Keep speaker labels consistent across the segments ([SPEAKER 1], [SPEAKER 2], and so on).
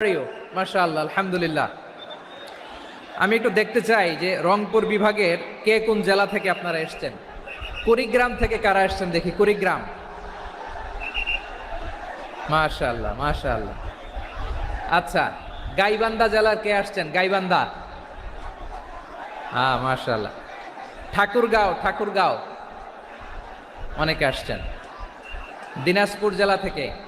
[SPEAKER 1] আল্লাহ আলহামদুলিল্লাহ। আমি একটু দেখতে চাই যে রংপুর বিভাগের কে কোন জেলা থেকে আপনারা এসছেন? কুড়িগ্রাম থেকে কারা এসছেন দেখি, কুড়িগ্রাম। মাশা আল্লাহ আল্লাহ আচ্ছা গাইবান্ধা জেলার কে আসছেন? গাইবান্ধা। হ্যাঁ মাশা ঠাকুরগাঁও ঠাকুরগাঁও। অনেকে আসছেন। দিনাজপুর জেলা থেকে।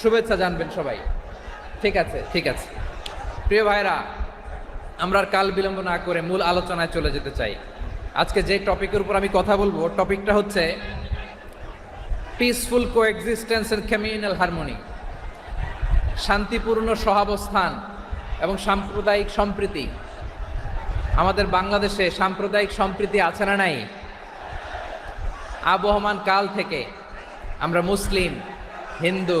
[SPEAKER 1] শুভেচ্ছা জানবেন সবাই। ঠিক আছে ঠিক আছে। প্রিয় ভাইরা আমরা কাল বিলম্ব না করে মূল আলোচনায় চলে যেতে চাই। আজকে যে টপিকের উপর আমি কথা বলব, টপিকটা হচ্ছে peaceful coexistence and communal harmony শান্তিপূর্ণ সহাবস্থান এবং সাম্প্রদায়িক সম্প্রীতি। আমাদের বাংলাদেশে সাম্প্রদায়িক সম্প্রীতি আছে না নাই? আবহমান কাল থেকে আমরা মুসলিম, হিন্দু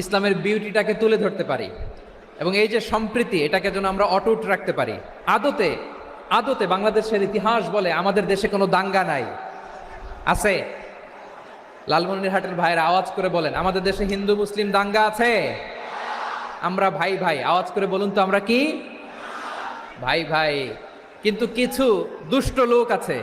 [SPEAKER 1] ইসলামের বিউটিটাকে তুলে ধরতে পারি এবং এই যে সম্প্রীতি, এটাকে যেন আমরা অটুট রাখতে পারি। আদতে আদতে বাংলাদেশের ইতিহাস বলে আমাদের দেশে কোনো দাঙ্গা নাই। আছে? লালমনিরহাটের ভাইয়ের আওয়াজ করে বলেন, আমাদের দেশে হিন্দু, মুসলিম দাঙ্গা আছে? আমরা ভাই ভাই, আওয়াজ করে বলুন তো আমরা কি? ভাই ভাই, কিন্তু কিছু দুষ্ট লোক আছে।